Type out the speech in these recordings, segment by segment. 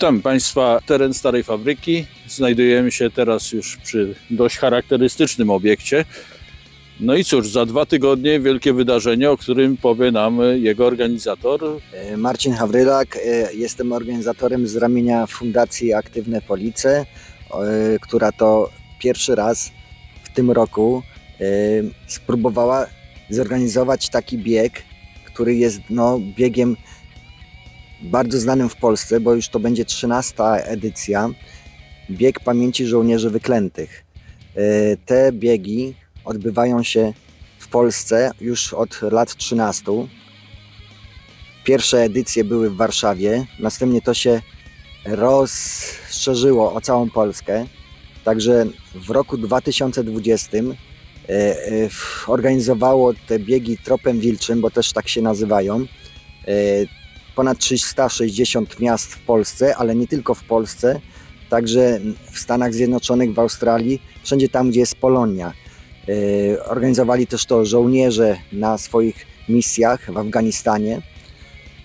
Witam Państwa, teren starej fabryki. Znajdujemy się teraz już przy dość charakterystycznym obiekcie. No i cóż, za dwa tygodnie wielkie wydarzenie, o którym powie nam jego organizator. E, Marcin Hawrylak, e, jestem organizatorem z ramienia Fundacji Aktywne Police, e, która to pierwszy raz w tym roku spróbowała zorganizować taki bieg, który jest no, biegiem bardzo znanym w Polsce, bo już to będzie 13 edycja. Bieg pamięci żołnierzy wyklętych. E, Te biegi odbywają się w Polsce już od lat 13. Pierwsze edycje były w Warszawie, następnie to się rozszerzyło o całą Polskę. Także w roku 2020 e, e, organizowało te biegi tropem wilczym, bo też tak się nazywają. Ponad 360 miast w Polsce, ale nie tylko w Polsce, także w Stanach Zjednoczonych, w Australii, wszędzie tam, gdzie jest Polonia. E, Organizowali też to żołnierze na swoich misjach w Afganistanie.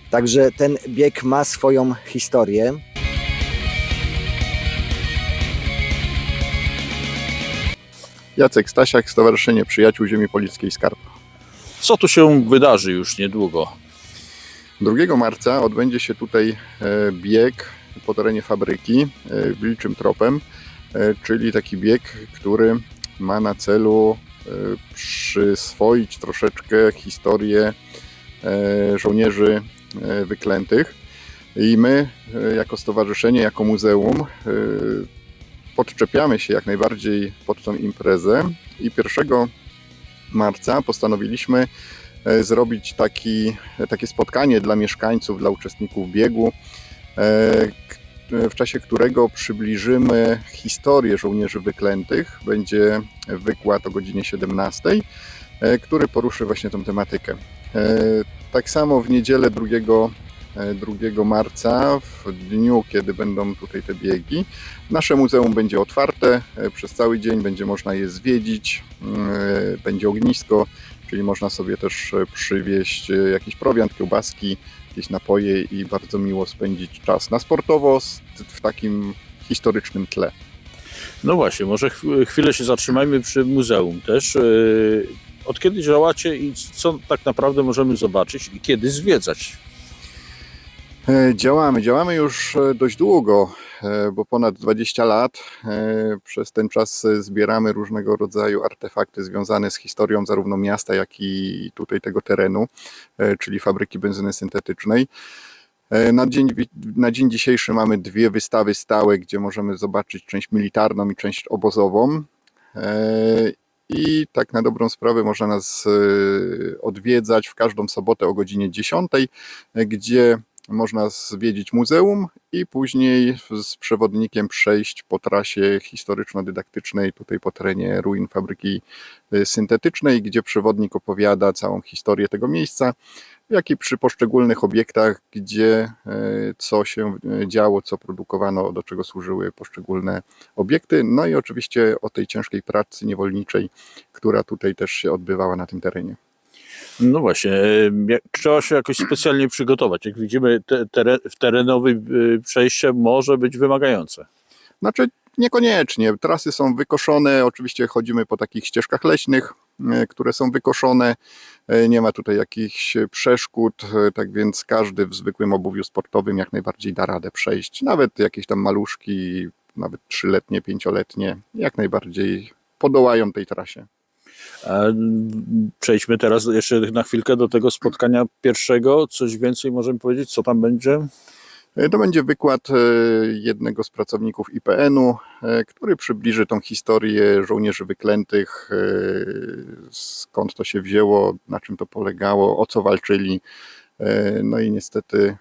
Także ten bieg ma swoją historię. Jacek Stasiak, Stowarzyszenie Przyjaciół Ziemi Polickiej Skarb. Co tu się wydarzy już niedługo? 2 marca odbędzie się tutaj e, bieg po terenie fabryki e, wilczym tropem, e, czyli taki bieg, który ma na celu przyswoić troszeczkę historię żołnierzy wyklętych. I my, jako stowarzyszenie, jako muzeum, podczepiamy się jak najbardziej pod tą imprezę i 1 marca postanowiliśmy zrobić taki, takie spotkanie dla mieszkańców, dla uczestników biegu, e, w czasie którego przybliżymy historię żołnierzy wyklętych. Będzie wykład o godzinie 17, e, który poruszy właśnie tą tematykę. E, Tak samo w niedzielę 2, e, 2 marca, w dniu, kiedy będą tutaj te biegi, nasze muzeum będzie otwarte e, przez cały dzień, będzie można je zwiedzić, e, będzie ognisko, czyli można sobie też e, przywieźć e, jakiś prowiant, kiełbaski, jakieś napoje i bardzo miło spędzić czas na sportowo w takim historycznym tle. No właśnie, może chw- chwilę się zatrzymajmy przy muzeum też. Yy, Od kiedy działacie i co tak naprawdę możemy zobaczyć i kiedy zwiedzać? E, Działamy, działamy już e, dość długo, e, bo ponad 20 lat. E, Przez ten czas e, zbieramy różnego rodzaju artefakty związane z historią zarówno miasta, jak i tutaj tego terenu, e, czyli fabryki benzyny syntetycznej. E, Na dzień, na dzień dzisiejszy mamy dwie wystawy stałe, gdzie możemy zobaczyć część militarną i część obozową. E, I tak na dobrą sprawę można nas e, odwiedzać w każdą sobotę o godzinie 10, e, gdzie można zwiedzić muzeum i później z przewodnikiem przejść po trasie historyczno-dydaktycznej tutaj po terenie ruin fabryki y, syntetycznej, gdzie przewodnik opowiada całą historię tego miejsca, jak i przy poszczególnych obiektach, gdzie y, co się y, działo, co produkowano, do czego służyły poszczególne obiekty, no i oczywiście o tej ciężkiej pracy niewolniczej, która tutaj też się odbywała na tym terenie. No właśnie, jak- trzeba się jakoś specjalnie przygotować. Jak widzimy, w terenowe yy, przejście może być wymagające. Znaczy niekoniecznie. Trasy są wykoszone. Oczywiście chodzimy po takich ścieżkach leśnych, e, które są wykoszone. E, Nie ma tutaj jakichś przeszkód, e, tak więc każdy w zwykłym obuwiu sportowym jak najbardziej da radę przejść. Nawet jakieś tam maluszki, nawet trzyletnie, pięcioletnie, jak najbardziej podołają tej trasie. Przejdźmy teraz jeszcze na chwilkę do tego spotkania pierwszego. Coś więcej możemy powiedzieć, co tam będzie? E, To będzie wykład e, jednego z pracowników IPN-u, e, który przybliży tą historię żołnierzy wyklętych, skąd to się wzięło, na czym to polegało, o co walczyli. No i niestety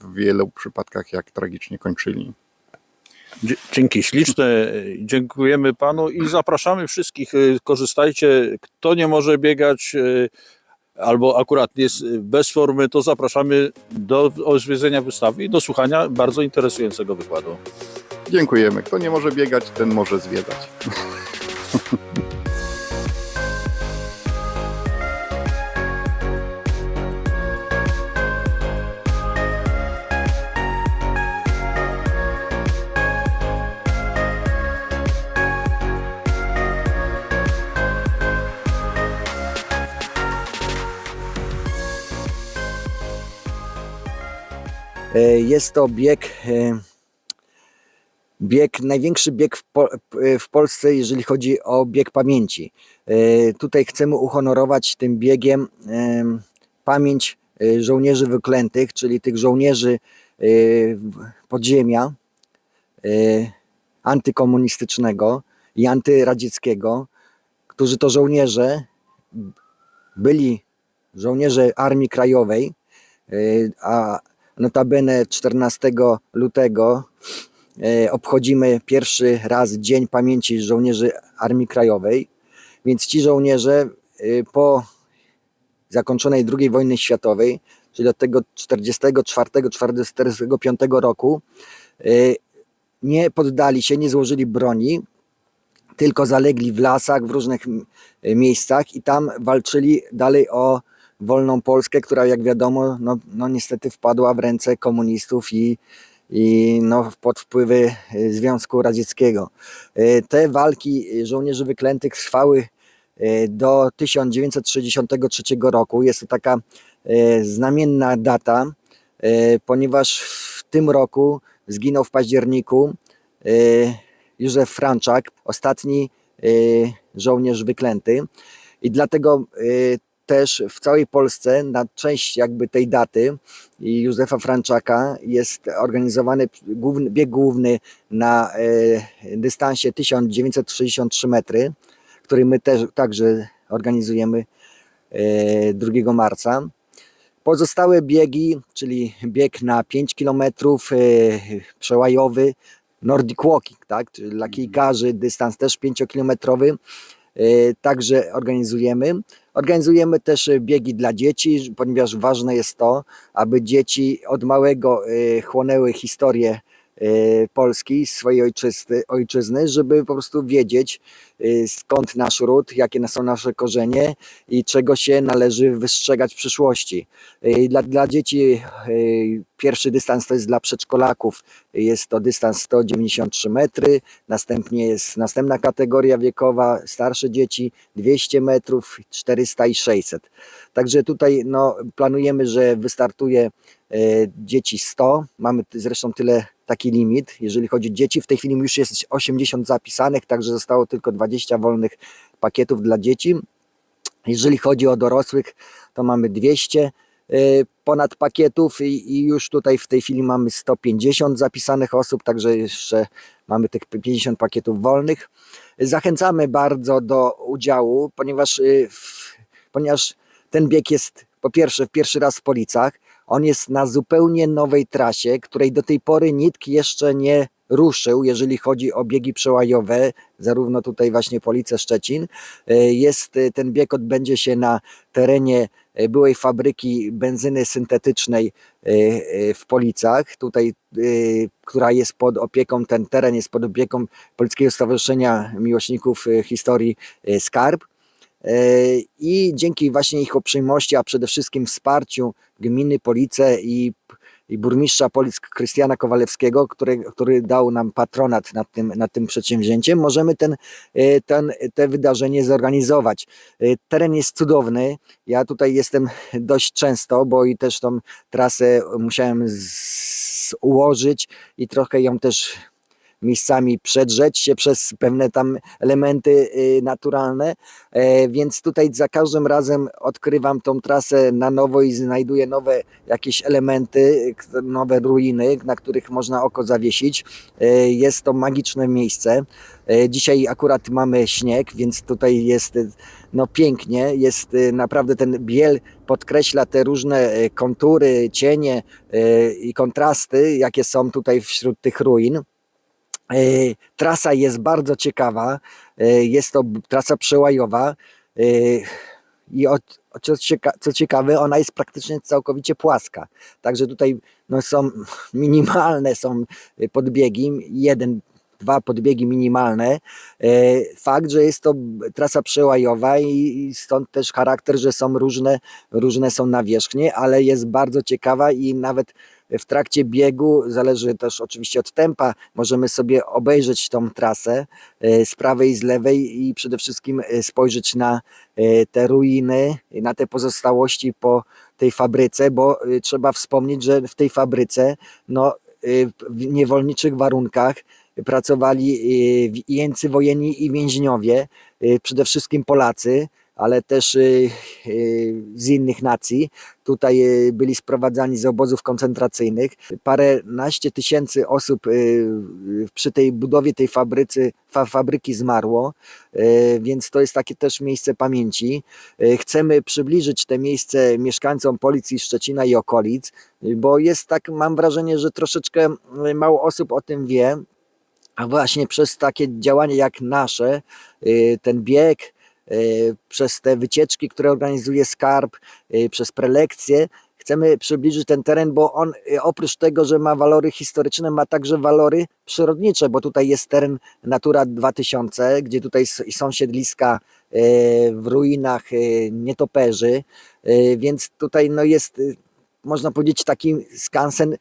w wielu przypadkach jak tragicznie kończyli. Dzięki śliczne. Dziękujemy panu i zapraszamy wszystkich. y, Korzystajcie. Kto nie może biegać y, albo akurat jest bez formy, to zapraszamy do zwiedzenia wystawy i do słuchania bardzo interesującego wykładu. Dziękujemy. Kto nie może biegać, ten może zwiedzać. Jest to bieg, e, bieg, największy bieg w, po, w Polsce, jeżeli chodzi o bieg pamięci. E, Tutaj chcemy uhonorować tym biegiem em, pamięć e, żołnierzy wyklętych, czyli tych żołnierzy e, podziemia e, antykomunistycznego i antyradzieckiego, którzy to żołnierze byli żołnierze Armii Krajowej, a notabene 14 lutego y, obchodzimy pierwszy raz Dzień Pamięci Żołnierzy Armii Krajowej, więc ci żołnierze y, po zakończonej II wojny światowej, czyli od tego 44-45 roku, y, nie poddali się, nie złożyli broni, tylko zalegli w lasach, w różnych miejscach i tam walczyli dalej o wolną Polskę, która jak wiadomo, no, no niestety wpadła w ręce komunistów i, i no, pod wpływy y, Związku Radzieckiego. Y, Te walki żołnierzy wyklętych trwały y, do 1963 roku. Jest to taka znamienna data, ponieważ w tym roku zginął w październiku Józef Franczak, ostatni żołnierz wyklęty. I dlatego też w całej Polsce na część jakby tej daty i Józefa Franczaka jest organizowany główny, bieg główny na y, dystansie 1963 metry, który my też także organizujemy y, 2 marca. Pozostałe biegi, czyli bieg na 5 km przełajowy, Nordic Walking, tak? czyli dla kijkarzy, dystans też 5-kilometrowy, y, także organizujemy. Organizujemy też y, biegi dla dzieci, ponieważ ważne jest to, aby dzieci od małego y, chłonęły historię Polski, swojej ojczysty, ojczyzny, żeby po prostu wiedzieć y, skąd nasz ród, jakie są nasze korzenie i czego się należy wystrzegać w przyszłości. Y, Dla, dla dzieci y, pierwszy dystans to jest dla przedszkolaków, jest to dystans 193 metry, następnie jest następna kategoria wiekowa, starsze dzieci 200 metrów, 400 i 600. Także tutaj no, planujemy, że wystartuje dzieci 100, mamy zresztą tyle taki limit, jeżeli chodzi o dzieci, w tej chwili już jest 80 zapisanych, także zostało tylko 20 wolnych pakietów dla dzieci. Jeżeli chodzi o dorosłych, to mamy 200 y, ponad pakietów i, już tutaj w tej chwili mamy 150 zapisanych osób, także jeszcze mamy tych 50 pakietów wolnych. Zachęcamy bardzo do udziału, ponieważ, y, ponieważ ten bieg jest po pierwsze w pierwszy raz w Policach, on jest na zupełnie nowej trasie, której do tej pory nikt jeszcze nie ruszył, jeżeli chodzi o biegi przełajowe, zarówno tutaj właśnie Police Szczecin. Y, Jest y, ten bieg odbędzie się na terenie y, byłej fabryki benzyny syntetycznej w Policach, tutaj, która jest pod opieką, ten teren jest pod opieką Polskiego Stowarzyszenia Miłośników Historii Skarb. Y, I dzięki właśnie ich uprzejmości, a przede wszystkim wsparciu gminy Police i, i burmistrza Polic Krystiana Kowalewskiego, który, który dał nam patronat nad tym, nad tym przedsięwzięciem, możemy ten, y, ten, te wydarzenie zorganizować. Y, Teren jest cudowny. Ja tutaj jestem dość często, bo i też tą trasę musiałem z, ułożyć i trochę ją też miejscami przedrzeć się przez pewne tam elementy y, naturalne, E, więc tutaj za każdym razem odkrywam tą trasę na nowo i znajduję nowe jakieś elementy, nowe ruiny, na których można oko zawiesić. E, Jest to magiczne miejsce. E, Dzisiaj akurat mamy śnieg, więc tutaj jest y, no pięknie, jest y, naprawdę ten biel podkreśla te różne kontury, cienie i kontrasty, jakie są tutaj wśród tych ruin. E, Trasa jest bardzo ciekawa. e, Jest to trasa przełajowa. e, I od, co, cieka, co ciekawe, ona jest praktycznie całkowicie płaska. Także tutaj no, są minimalne są podbiegi, jeden, dwa podbiegi minimalne. Fakt, że jest to trasa przełajowa i stąd też charakter, że są różne, różne są nawierzchnie, ale jest bardzo ciekawa i nawet w trakcie biegu, zależy też oczywiście od tempa, możemy sobie obejrzeć tą trasę e, z prawej i z lewej i przede wszystkim e, spojrzeć na e, te ruiny, na te pozostałości po, tej fabryce, bo trzeba wspomnieć, że w tej fabryce no, w niewolniczych warunkach pracowali jeńcy wojenni i więźniowie, przede wszystkim Polacy, ale też y, y, z innych nacji. Tutaj y, byli sprowadzani z obozów koncentracyjnych. Paręnaście tysięcy osób przy tej budowie tej fabrycy, fa, fabryki zmarło, więc to jest takie też miejsce pamięci. Chcemy przybliżyć te miejsce mieszkańcom Policji Szczecina i okolic, bo jest tak, mam wrażenie, że troszeczkę mało osób o tym wie, a właśnie przez takie działania jak nasze, ten bieg, przez te wycieczki, które organizuje Skarb, y, przez prelekcje, chcemy przybliżyć ten teren, bo on y, oprócz tego, że ma walory historyczne, ma także walory przyrodnicze, bo tutaj jest teren Natura 2000, gdzie tutaj są siedliska y, w ruinach y, nietoperzy, y, więc tutaj no jest, y, można powiedzieć, taki skansen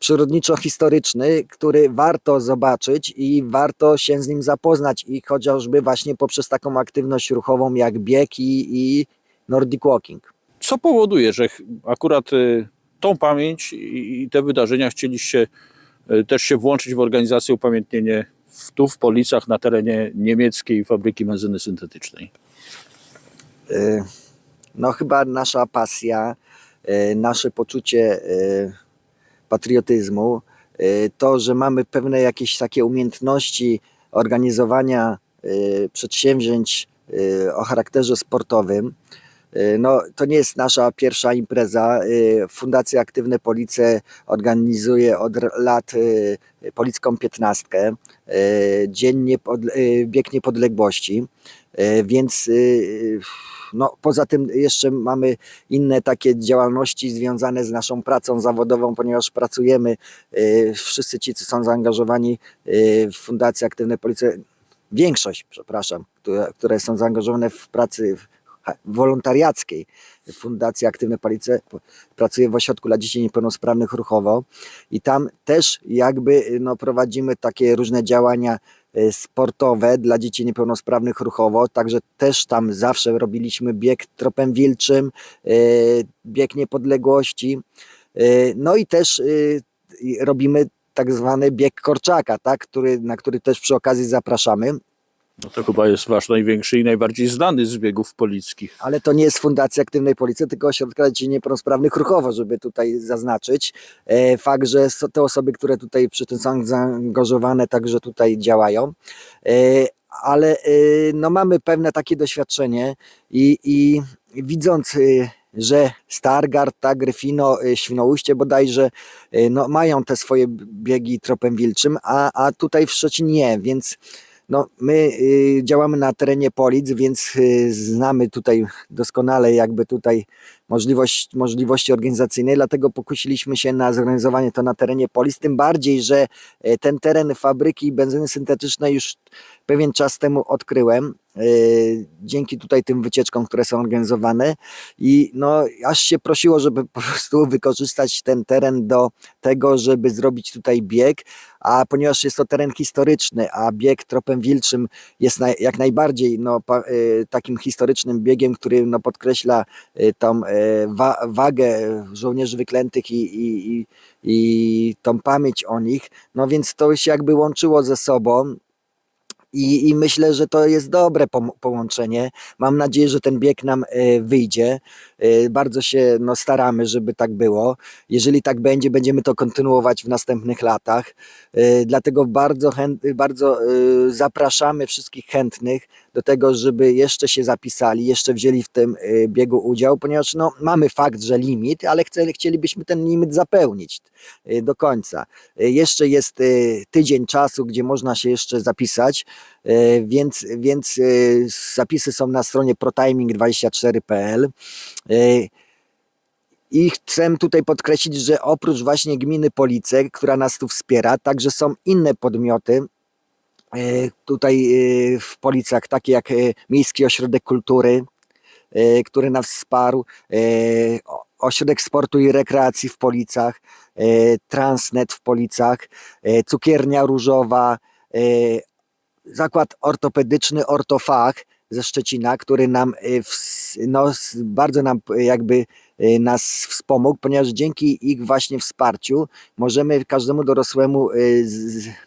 przyrodniczo-historyczny, który warto zobaczyć i warto się z nim zapoznać i chociażby właśnie poprzez taką aktywność ruchową jak bieg i, i Nordic Walking. Co powoduje, że akurat y, tą pamięć i te wydarzenia chcieliście y, też się włączyć w organizację upamiętnienie w, tu w Policach na terenie niemieckiej fabryki benzyny syntetycznej? Y, No chyba nasza pasja, nasze poczucie patriotyzmu, y, to, że mamy pewne jakieś takie umiejętności organizowania y, przedsięwzięć y, o charakterze sportowym. No, to nie jest nasza pierwsza impreza. Fundacja Aktywne Police organizuje od lat Policką Piętnastkę, Dzień Niepod- y, Bieg Niepodległości, więc y, no, poza tym jeszcze mamy inne takie działalności związane z naszą pracą zawodową, ponieważ pracujemy, y, wszyscy ci, co są zaangażowani y, w Fundację Aktywne Police, większość, przepraszam, które, które są zaangażowane w pracy wolontariackiej. Fundacji Aktywne Police p- pracuje w ośrodku dla dzieci niepełnosprawnych ruchowo i tam też jakby no, prowadzimy takie różne działania y, sportowe dla dzieci niepełnosprawnych ruchowo, także też tam zawsze robiliśmy bieg tropem wilczym, y, bieg niepodległości, y, no i też robimy tak zwany bieg Korczaka, tak, który, na który też przy okazji zapraszamy, No to chyba jest wasz największy i najbardziej znany z biegów polickich. ale to nie jest Fundacja Aktywnej Policji, tylko Ośrodka Dzieci Niepełnosprawnych Ruchowo, żeby tutaj zaznaczyć. E, Fakt, że te osoby, które tutaj przy tym są zaangażowane, także tutaj działają. E, Ale e, no, mamy pewne takie doświadczenie i, i widząc, że Stargard, tak, Gryfino, Świnoujście bodajże no, mają te swoje biegi tropem wilczym, a, a tutaj w Szczecinie nie, więc no, my y, działamy na terenie Polic, więc y, znamy tutaj doskonale jakby tutaj możliwość, możliwości organizacyjne, dlatego pokusiliśmy się na zorganizowanie to na terenie Polic, tym bardziej, że y, ten teren fabryki benzyny syntetycznej już pewien czas temu odkryłem, y, dzięki tutaj tym wycieczkom, które są organizowane. I no aż się prosiło, żeby po prostu wykorzystać ten teren do tego, żeby zrobić tutaj bieg, a ponieważ jest to teren historyczny, a bieg tropem wilczym jest naj, jak najbardziej no, pa, y, takim historycznym biegiem, który no, podkreśla y, tą wa, wagę żołnierzy wyklętych i, i, i, i tą pamięć o nich, no więc to się jakby łączyło ze sobą. I, I myślę, że to jest dobre połączenie. Mam nadzieję, że ten bieg nam e, wyjdzie. E, Bardzo się no, staramy, żeby tak było. Jeżeli tak będzie, będziemy to kontynuować w następnych latach. E, Dlatego bardzo, chęt, bardzo e, zapraszamy wszystkich chętnych do tego, żeby jeszcze się zapisali, jeszcze wzięli w tym biegu udział, ponieważ no, mamy fakt, że limit, ale chcielibyśmy ten limit zapełnić do końca. Jeszcze jest tydzień czasu, gdzie można się jeszcze zapisać, więc, więc zapisy są na stronie protiming24.pl. I chcę tutaj podkreślić, że oprócz właśnie gminy Police, która nas tu wspiera, także są inne podmioty, e, tutaj e, w Policach, takie jak e, Miejski Ośrodek Kultury, który nas wsparł, Ośrodek Sportu i Rekreacji w Policach, Transnet w Policach, Cukiernia Różowa, Zakład Ortopedyczny Ortofach ze Szczecina, który nam ws- no, bardzo nam e, jakby y, nas wspomógł, ponieważ dzięki ich właśnie wsparciu możemy każdemu dorosłemu y,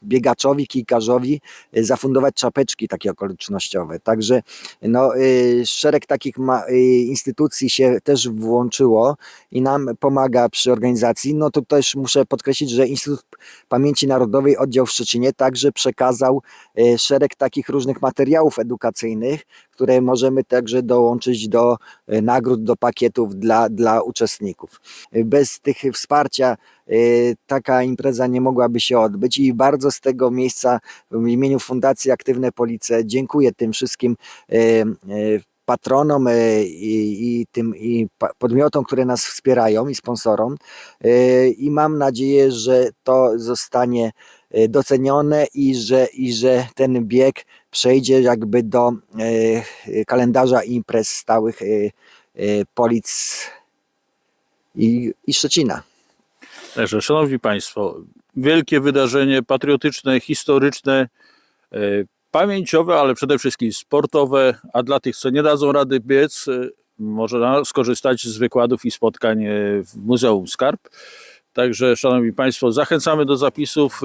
biegaczowi, kilkarzowi y, zafundować czapeczki takie okolicznościowe. Także no, y, szereg takich y, instytucji się też włączyło i nam pomaga przy organizacji. No to też muszę podkreślić, że Instytut Pamięci Narodowej Oddział w Szczecinie także przekazał y, szereg takich różnych materiałów edukacyjnych, które możemy także dołączyć do y, nagród, do pakietów dla, dla uczestników. Bez tych wsparcia y, taka impreza nie mogłaby się odbyć i bardzo z tego miejsca w imieniu Fundacji Aktywne Police dziękuję tym wszystkim y, y, patronom i, i tym i podmiotom, które nas wspierają i sponsorom i mam nadzieję, że to zostanie docenione i że, i że ten bieg przejdzie jakby do kalendarza imprez stałych Polic i, i Szczecina. Także, szanowni państwo, wielkie wydarzenie patriotyczne, historyczne, e, pamięciowe, ale przede wszystkim sportowe, a dla tych, co nie dadzą rady biec, e, można skorzystać z wykładów i spotkań e, w Muzeum Skarb. Także, szanowni państwo, zachęcamy do zapisów.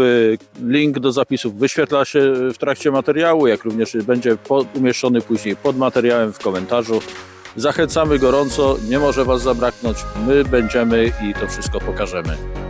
Link do zapisów wyświetla się w trakcie materiału, jak również będzie po- umieszczony później pod materiałem w komentarzu. Zachęcamy gorąco, nie może Was zabraknąć. My będziemy i to wszystko pokażemy.